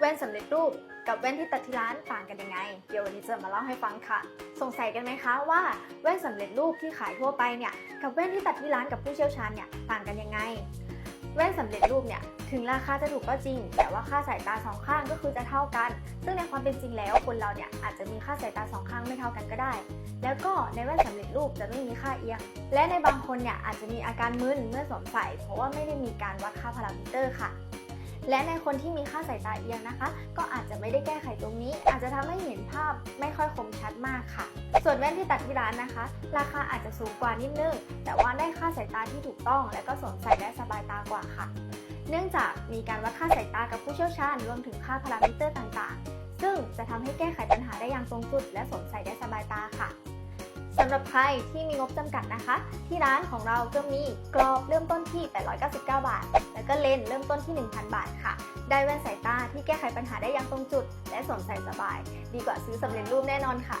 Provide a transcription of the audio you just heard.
แว่นสำเร็จรูปกับแว่นที่ตัดที่ร้านต่างกันยังไง เดี๋ยววันนี้จะมาเล่าให้ฟังค่ะ สงสัยกันไหมคะว่าแว่นสำเร็จรูปที่ขายทั่วไปเนี่ยกับแว่นที่ตัดที่ร้านกับผู้เชี่ยวชาญเนี่ยต่างกันยังไง แว่นสำเร็จรูปเนี่ยถึงราคาจะถูกก็จริง แต่ว่าค่าสายตาสองข้างก็คือจะเท่ากัน ซึ่งในความเป็นจริงแล้วคนเราเนี่ยอาจจะมีค่าสายตาสองข้างไม่เท่ากันก็ได้ แล้วก็ในแว่นสำเร็จรูปจะไม่มีค่าเอียง และในบางคนเนี่ยอาจจะมีอาการมึนเมื่อสวมใส่เพราะว่าไม่ได้มีการวัดค่าพารามิเตอร์ค่ะ และในคนที่มีค่าสายตาเอียงนะคะ ก็อาจจะไม่ได้แก้ไขตรงนี้ อาจจะทำให้เห็นภาพไม่ค่อยคมชัดมากค่ะ ส่วนแว่นที่ตัดที่ร้านนะคะ ราคาอาจจะสูงกว่านิดนึง แต่ว่าได้ค่าสายตาที่ถูกต้อง และก็สวมใส่ได้สบายตากว่าค่ะ เนื่องจากมีการวัดค่าสายตากับผู้เชี่ยวชาญ รวมถึงค่าพารามิเตอร์ต่างๆ ซึ่งจะทำให้แก้ไขปัญหาได้อย่างตรงจุด และสวมใส่ได้สบายตาค่ะ สำหรับใครที่มีงบจำกัดนะคะ ที่ร้านของเราก็มีกรอบเริ่มต้นที่ 899 บาท แล้วก็เลนเริ่มต้นที่ 1,000 บาทค่ะ ได้แว่นสายตาที่แก้ไขปัญหาได้อย่างตรงจุด และสวมใส่สบาย ดีกว่าซื้อสำเร็จรูปแน่นอนค่ะ